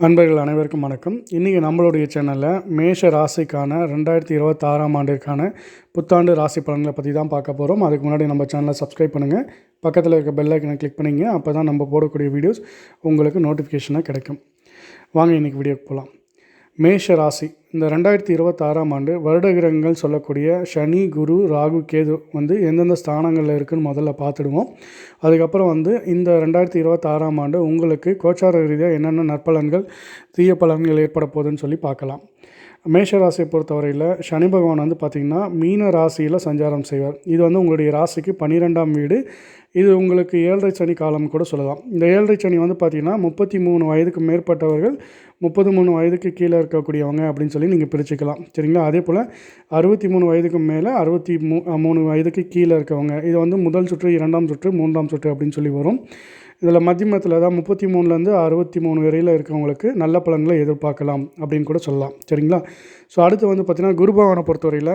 அன்பர்கள் அனைவருக்கும் வணக்கம். இன்றைக்கி நம்மளுடைய சேனலில் மேஷ ராசிக்கான ரெண்டாயிரத்தி இருபத்தாறாம் ஆண்டிற்கான புத்தாண்டு ராசி பலன்களை பற்றி தான் பார்க்க போகிறோம் அதுக்கு முன்னாடி நம்ம சேனலை சப்ஸ்கிரைப் பண்ணுங்கள் பக்கத்தில் இருக்க பெல்லைக்கனை கிளிக் பண்ணிங்க அப்போ தான் நம்ம போடக்கூடிய வீடியோஸ் உங்களுக்கு நோட்டிஃபிகேஷனாக கிடைக்கும். வாங்க இன்றைக்கி வீடியோக்கு போகலாம் மேஷ ராசி இந்த ரெண்டாயிரத்தி இருபத்தாறாம் ஆண்டு வருடகிரகங்கள் சொல்லக்கூடிய சனி குரு ராகு கேது வந்து எந்தெந்த ஸ்தானங்களில் இருக்குன்னு முதல்ல பார்த்துடுவோம். அதுக்கப்புறம் வந்து இந்த ரெண்டாயிரத்தி இருபத்தாறாம் ஆண்டு உங்களுக்கு கோச்சார ரீதியாக என்னென்ன நற்பலன்கள் தீய பலன்கள் ஏற்பட போகுதுன்னு சொல்லி பார்க்கலாம். மேஷ ராசியை பொறுத்தவரையில் சனி பகவான் வந்து பார்த்திங்கன்னா மீன ராசியில் சஞ்சாரம் செய்வார். இது வந்து உங்களுடைய ராசிக்கு பன்னிரெண்டாம் வீடு. இது உங்களுக்கு ஏழரை சனி காலம் கூட சொல்லலாம். இந்த ஏழரை சனி வந்து பார்த்திங்கன்னா முப்பத்தி மூணு வயதுக்கு மேற்பட்டவர்கள் முப்பது மூணு வயதுக்கு கீழே இருக்கக்கூடியவங்க அப்படின்னு சொல்லி நீங்கள் பிரிச்சுக்கலாம். சரிங்களா? அதே போல் அறுபத்தி மூணு வயதுக்கு மேலே அறுபத்தி மூ மூணு வயதுக்கு கீழே இருக்கவங்க இது வந்து முதல் சுற்று இரண்டாம் சுற்று மூன்றாம் சுற்று அப்படின்னு சொல்லி வரும். இதில் மத்தியமத்தில் தான் முப்பத்தி மூணுலேருந்து அறுபத்தி மூணு வரையில் இருக்கவங்களுக்கு நல்ல பலன்களை எதிர்பார்க்கலாம் அப்படின்னு கூட சொல்லலாம். சரிங்களா? ஸோ அடுத்து வந்து பார்த்திங்கன்னா குருபவனை பொறுத்தவரையில்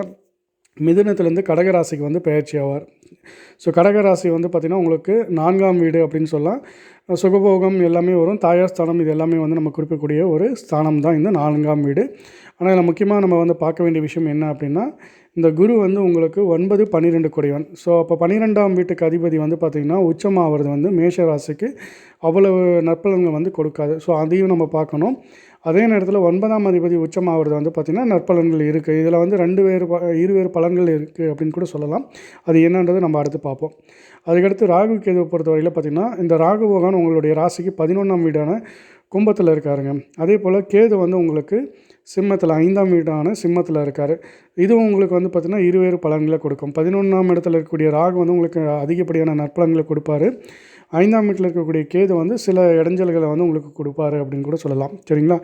மிதுனத்துலேருந்து கடகராசிக்கு வந்து பயிற்சி ஆவார். ஸோ கடகராசி வந்து பார்த்திங்கன்னா உங்களுக்கு நான்காம் வீடு அப்படின்னு சொல்லலாம். சுகபோகம் எல்லாமே வரும். தாயார் ஸ்தானம் இது எல்லாமே வந்து நம்ம குறிப்பிடக்கூடிய ஒரு ஸ்தானம் தான் இந்த நான்காம் வீடு. ஆனால் இதில் முக்கியமாக நம்ம வந்து பார்க்க வேண்டிய விஷயம் என்ன அப்படின்னா இந்த குரு வந்து உங்களுக்கு ஒன்பது பன்னிரெண்டு குடைவன் ஸோ அப்போ பன்னிரெண்டாம் வீட்டுக்கு அதிபதி வந்து பார்த்திங்கன்னா உச்சமாகிறது வந்து மேஷ ராசிக்கு அவ்வளவு நற்பலன்கள் வந்து கொடுக்காது. ஸோ அதையும் நம்ம பார்க்கணும். அதே நேரத்தில் ஒன்பதாம் அதிபதி உச்சமாகிறது வந்து பார்த்திங்கன்னா நற்பலன்கள் இருக்குது இதில் வந்து ரெண்டு வேறு இருவேறு பலன்கள் இருக்குது அப்படின்னு கூட சொல்லலாம். அது என்னன்றது நம்ம அடுத்து பார்ப்போம். அதுக்கடுத்து ராகு கேது பொறுத்தவரையில் பார்த்திங்கன்னா இந்த ராகு பகவான் உங்களுடைய ராசிக்கு பதினொன்றாம் வீடான கும்பத்தில் இருக்காருங்க. அதே போல் கேது வந்து உங்களுக்கு சிம்மத்தில் ஐந்தாம் வீடான சிம்மத்தில் இருக்கார். இதுவும் உங்களுக்கு வந்து பார்த்திங்கன்னா இருவேறு பலன்களை கொடுக்கும். பதினொன்றாம் இடத்துல இருக்கக்கூடிய ராகு வந்து உங்களுக்கு அதிகப்படியான நற்பலன்களை கொடுப்பாரு. ஐந்தாம் வீட்டில் இருக்கக்கூடிய கேது வந்து சில இடைஞ்சல்களை வந்து உங்களுக்கு கொடுப்பாரு அப்படின்னு கூட சொல்லலாம். சரிங்களா?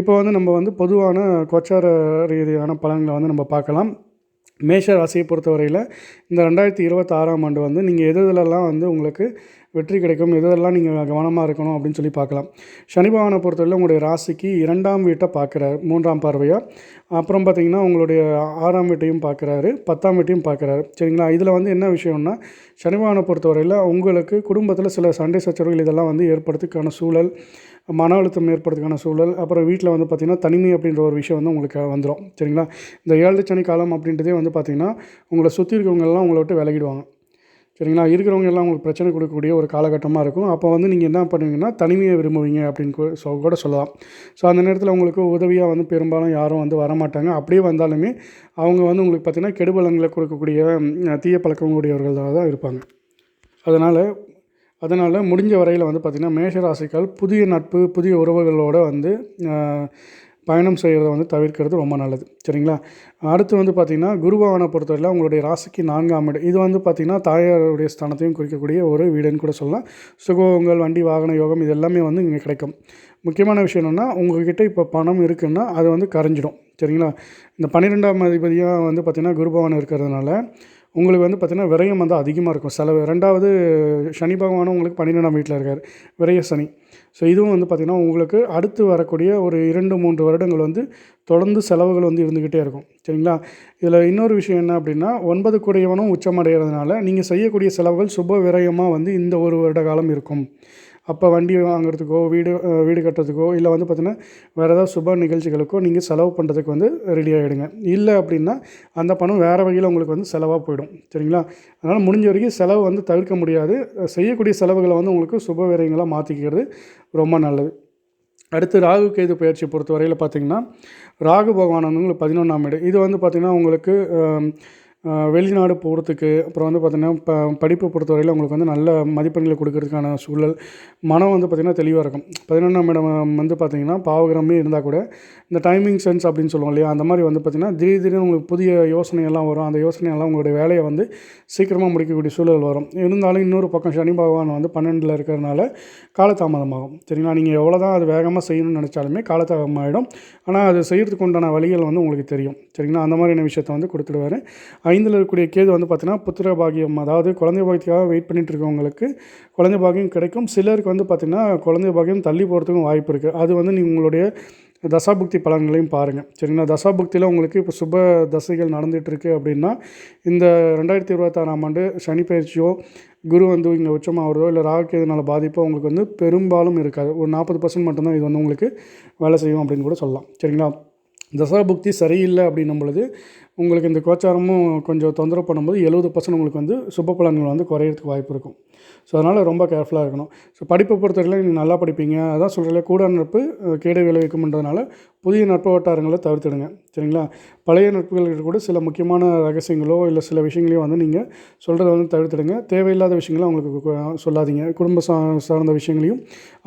இப்போ வந்து நம்ம வந்து பொதுவான கோச்சார ரீதியான பலன்களை வந்து நம்ம பார்க்கலாம். மேஷ ராசியை பொறுத்தவரையில் இந்த ரெண்டாயிரத்தி இருபத்தாறாம் ஆண்டு வந்து நீங்கள் எது எதுலெல்லாம் வந்து உங்களுக்கு வெற்றி கிடைக்கும் எதெல்லாம் நீங்கள் கவனமாக இருக்கணும் அப்படின்னு சொல்லி பார்க்கலாம். சனி பகவானை பொறுத்தவரையில் உங்களுடைய ராசிக்கு இரண்டாம் வீட்டை பார்க்குற மூன்றாம் பார்வையாக அப்புறம் பார்த்திங்கன்னா உங்களுடைய ஆறாம் வீட்டையும் பார்க்குறாரு பத்தாம் வீட்டையும் பார்க்குறாரு. சரிங்களா? இதில் வந்து என்ன விஷயம்னா சனி பொறுத்தவரையில் உங்களுக்கு குடும்பத்தில் சில சண்டை சச்சரவுகள் இதெல்லாம் வந்து ஏற்படுறதுக்கான சூழல் மன அழுத்தம் ஏற்படுறதுக்கான சூழல் அப்புறம் வீட்டில் வந்து பார்த்திங்கன்னா தனிமை அப்படின்ற ஒரு விஷயம் வந்து உங்களுக்கு வந்துடும் சரிங்களா? இந்த ஏழு சனி காலம் அப்படின்றதே வந்து பார்த்திங்கன்னா உங்களை சுற்றி இருக்கவங்கெல்லாம் உங்களை விட்டு விலகிடுவாங்க. சரிங்களா? இருக்கிறவங்க எல்லாம் உங்களுக்கு பிரச்சனை கொடுக்கக்கூடிய ஒரு காலகட்டமாக இருக்கும். அப்போ வந்து நீங்கள் என்ன பண்ணுவீங்கன்னா தனிமையை விரும்புவீங்க அப்படின்னு கூட சொ கூட சொல்லலாம். ஸோ அந்த நேரத்தில் உங்களுக்கு உதவியாக வந்து பெரும்பாலும் யாரும் வந்து வரமாட்டாங்க. அப்படியே வந்தாலுமே அவங்க வந்து உங்களுக்கு பார்த்திங்கன்னா கெடுபலங்களை கொடுக்கக்கூடிய தீய பழக்கங்களுடையவர்களாக தான் இருப்பாங்க. அதனால் அதனால் முடிஞ்ச வரையில் வந்து பார்த்திங்கன்னா மேஷராசிக்கால் புதிய நட்பு புதிய உறவுகளோடு வந்து பயணம் செய்கிறத வந்து தவிர்க்கிறது ரொம்ப நல்லது. சரிங்களா? அடுத்து வந்து பார்த்திங்கன்னா குருபவனை பொறுத்தவரையில் உங்களுடைய ராசிக்கு நான்காம் இடம். இது வந்து பார்த்திங்கன்னா தாயாருடைய ஸ்தானத்தையும் குறிக்கக்கூடிய ஒரு வீடுன்னு கூட சொல்லலாம். சுகோகங்கள் வண்டி வாகன யோகம் இது எல்லாமே வந்து இங்கே கிடைக்கும். முக்கியமான விஷயம் என்னென்னா உங்கள்கிட்ட இப்போ பணம் இருக்குன்னா அது வந்து கரைஞ்சிடும். சரிங்களா? இந்த பன்னிரெண்டாம் அதிபதியாக வந்து பார்த்திங்கன்னா குருபவன் இருக்கிறதுனால உங்களுக்கு வந்து பார்த்திங்கன்னா விரயம் வந்து அதிகமாக இருக்கும். செலவு ரெண்டாவது சனி பகவானும் உங்களுக்கு பன்னிரெண்டாம் வீட்டில் இருக்கார். விரய சனி. ஸோ இதுவும் வந்து பார்த்திங்கன்னா உங்களுக்கு அடுத்து வரக்கூடிய ஒரு இரண்டு மூன்று வருடங்கள் வந்து தொடர்ந்து செலவுகள் வந்து இருந்துக்கிட்டே இருக்கும். சரிங்களா? இதில் இன்னொரு விஷயம் என்ன அப்படின்னா ஒன்பது கூடியவனும் உச்சமடைகிறதுனால நீங்கள் செய்யக்கூடிய செலவுகள் சுப விரயமாக வந்து இந்த ஒரு வருட காலம் இருக்கும். அப்போ வண்டி வாங்குறதுக்கோ வீடு வீடு கட்டுறதுக்கோ இல்லை வந்து பார்த்திங்கன்னா வேறு ஏதாவது சுப நிகழ்ச்சிகளுக்கோ நீங்கள் செலவு பண்ணுறதுக்கு வந்து ரெடி ஆகிடுங்க இல்லை அப்படின்னா அந்த பணம் வேறு வகையில் உங்களுக்கு வந்து செலவாக போயிடும். சரிங்களா? அதனால் முடிஞ்ச வரைக்கும் செலவு வந்து தவிர்க்க முடியாது. செய்யக்கூடிய செலவுகளை வந்து உங்களுக்கு சுப விரயங்களாக மாற்றிக்கிறது ரொம்ப நல்லது. அடுத்து ராகு கேது பயிற்சியை பொறுத்த வரையில் பார்த்திங்கன்னா ராகு பகவான் வந்து உங்களுக்கு பதினொன்றாம் வீடு. இது வந்து பார்த்திங்கன்னா உங்களுக்கு வெளிநாடு போகிறதுக்கு அப்புறம் வந்து பார்த்திங்கன்னா ப படிப்பை பொறுத்தவரையில் உங்களுக்கு வந்து நல்ல மதிப்பெண்களை கொடுக்கறதுக்கான சூழல் மனம் வந்து பார்த்திங்கன்னா தெளிவாக இருக்கும். பதினொன்றாம் இடம் வந்து பார்த்திங்கன்னா பாவகிரமே இருந்தால் கூட இந்த டைமிங் சென்ஸ் அப்படின்னு சொல்லுவோம் இல்லையா அந்த மாதிரி வந்து பார்த்திங்கன்னா திடீர் திடீர்னு உங்களுக்கு புதிய யோசனையெல்லாம் வரும். அந்த யோசனையெல்லாம் உங்களுடைய வேலையை வந்து சீக்கிரமாக முடிக்கக்கூடிய சூழல் வரும். இருந்தாலும் இன்னொரு பக்கம் சனி பகவான் வந்து பன்னெண்டில் இருக்கிறதுனால காலதாமதமாகும். சரிங்களா? நீங்கள் எவ்வளோ தான் அது வேகமாக செய்யணும்னு நினச்சாலுமே காலதாமதமாகிடும் ஆனால் அது செய்கிறதுக்கு உண்டான வழிகள் வந்து உங்களுக்கு தெரியும். சரிங்களா? அந்த மாதிரியான விஷயத்தை வந்து கொடுத்துடுவார். ஐந்தில் இருக்கக்கூடிய கேது வந்து பார்த்திங்கன்னா புத்திர பாகியம். அதாவது குழந்தை பாகியத்துக்காக வெயிட் பண்ணிகிட்டு இருக்கவங்களுக்கு குழந்தை பாகியம் கிடைக்கும். சிலருக்கு வந்து பார்த்திங்கன்னா குழந்தை பாகியம் தள்ளி போகிறதுக்கும் வாய்ப்பு இருக்குது அது வந்து நீங்கள் உங்களுடைய தசாபுக்தி பலன்களையும் பாருங்கள் சரிங்களா? தசாபுக்தியில் உங்களுக்கு இப்போ சுப தசைகள் நடந்துகிட்ருக்கு அப்படின்னா இந்த ரெண்டாயிரத்தி இருபத்தாறாம் ஆண்டு சனி பயிற்சியோ குரு வந்து இங்கே உச்சமாகிறதோ இல்லை ராகுக்கு பாதிப்போ உங்களுக்கு வந்து பெரும்பாலும் இருக்காது. ஒரு நாற்பது பர்சன்ட் மட்டும்தான் இது வந்து உங்களுக்கு வேலை செய்யும் அப்படின்னு கூட சொல்லலாம். சரிங்களா? தசாபுக்தி சரியில்லை அப்படின்னும் பொழுது உங்களுக்கு இந்த கோச்சாரமும் கொஞ்சம் தொந்தரவு பண்ணும்போது எழுபது பர்சன்ட் உங்களுக்கு வந்து சுப பலன்கள் வந்து குறையிறதுக்கு வாய்ப்பு இருக்கும். ஸோ அதனால் ரொம்ப கேர்ஃபுல்லாக இருக்கணும். ஸோ படிப்பை பொறுத்தவரையிலும் நீங்கள் நல்லா படிப்பீங்க. அதான் சொல்கிறேன் கூட நட்பு கேடு விளைவிக்கும்ன்றதுனால புதிய நட்பு வட்டாரங்களை தவிர்த்துடுங்க. சரிங்களா? பழைய நட்புகள் கூட சில முக்கியமான ரகசியங்களோ இல்லை சில விஷயங்களையோ வந்து நீங்கள் சொல்கிறத வந்து தவிர்த்துடுங்க. தேவையில்லாத விஷயங்களை அவங்களுக்கு சொல்லாதீங்க. குடும்ப சா சார்ந்த விஷயங்களையும்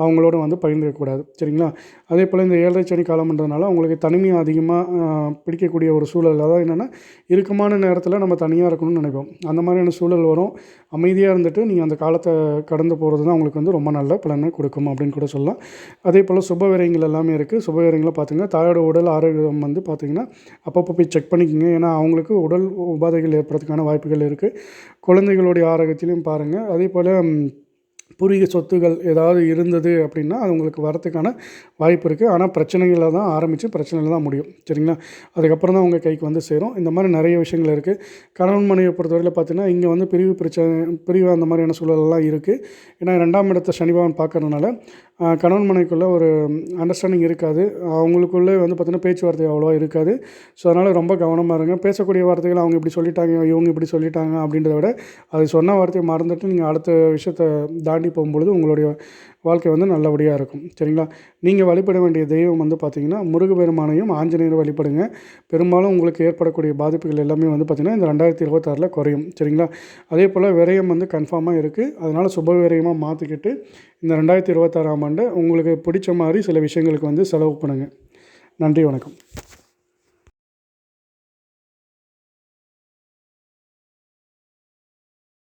அவங்களோட வந்து பகிர்ந்துக்கக்கூடாது சரிங்களா? அதே போல் இந்த ஏழரை சனி காலம்ன்றதுனால அவங்களுக்கு தனிமையை அதிகமாக பிடிக்கக்கூடிய ஒரு சூழல் அதாவது என்னென்னா இறுக்கமான நேரத்தில் நம்ம தனியாக இருக்கணும்னு நினைப்போம். அந்த மாதிரியான சூழல் வரும். அமைதியாக இருந்துட்டு நீங்கள் அந்த காலத்தை கடந்து போகிறது தான் அவங்களுக்கு வந்து ரொம்ப நல்ல பலனை கொடுக்கும் அப்படின்னு கூட சொல்லலாம். அதே போல் சுப விரயங்கள் எல்லாமே இருக்குது சுப விரயங்களை பார்த்திங்கன்னா தாயோட உடல் ஆரோக்கியம் வந்து பார்த்திங்கன்னா அப்பப்போ போய் செக் பண்ணிக்கோங்க. ஏன்னா அவங்களுக்கு உடல் உபாதைகள் ஏற்படுறதுக்கான வாய்ப்புகள் இருக்குது குழந்தைகளுடைய ஆரோக்கியத்திலையும் பாருங்கள் அதே போல் பூர்வீக சொத்துகள் ஏதாவது இருந்தது அப்படின்னா அது உங்களுக்கு வரத்துக்கான வாய்ப்பு இருக்குது. ஆனால் பிரச்சனைகளில் தான் ஆரம்பித்து பிரச்சனையில் தான் முடியும். சரிங்களா? அதுக்கப்புறம் தான் உங்கள் கைக்கு வந்து சேரும். இந்த மாதிரி நிறைய விஷயங்கள் இருக்குது. கணவன் மனைவியை பொறுத்தவரையில் பார்த்தீங்கன்னா இங்கே வந்து பிரிவு பிரச்சனை பிரிவு அந்த மாதிரியான சூழலெல்லாம் இருக்குது. ஏன்னா ரெண்டாம் இடத்தை சனிபவன் பார்க்கறதுனால கணவன் மனைவிக்குள்ளே ஒரு அண்டர்ஸ்டாண்டிங் இருக்காது. அவங்களுக்குள்ளே வந்து பார்த்திங்கன்னா பேச்சுவார்த்தை அவ்வளோவா இருக்காது. ஸோ அதனால் ரொம்ப கவனமாக இருங்க. பேசக்கூடிய வார்த்தைகள் அவங்க இப்படி சொல்லிட்டாங்க இவங்க இப்படி சொல்லிட்டாங்க அப்படின்றத விட அது சொன்ன வார்த்தையை மறந்துட்டு நீங்கள் அடுத்த விஷயத்தை தாண்டி போகும்பொழுது உங்களுடைய வாழ்க்கை வந்து நல்லபடியாக இருக்கும். சரிங்களா? நீங்கள் வழிபட வேண்டிய தெய்வம் வந்து பார்த்திங்கன்னா முருகப்பெருமானையும் ஆஞ்சநேயர் வழிபடுங்க. பெரும்பாலும் உங்களுக்கு ஏற்படக்கூடிய பாதிப்புகள் எல்லாமே வந்து பார்த்திங்கன்னா இந்த ரெண்டாயிரத்தி இருபத்தாறில் குறையும். சரிங்களா? அதே போல் விரயம் வந்து கன்ஃபார்மாக இருக்குது அதனால் சுப விரயமாக மாற்றிக்கிட்டு இந்த ரெண்டாயிரத்தி இருபத்தாறாம் ஆண்டு உங்களுக்கு பிடிச்ச மாதிரி சில விஷயங்களுக்கு வந்து செலவு பண்ணுங்கள் நன்றி வணக்கம்.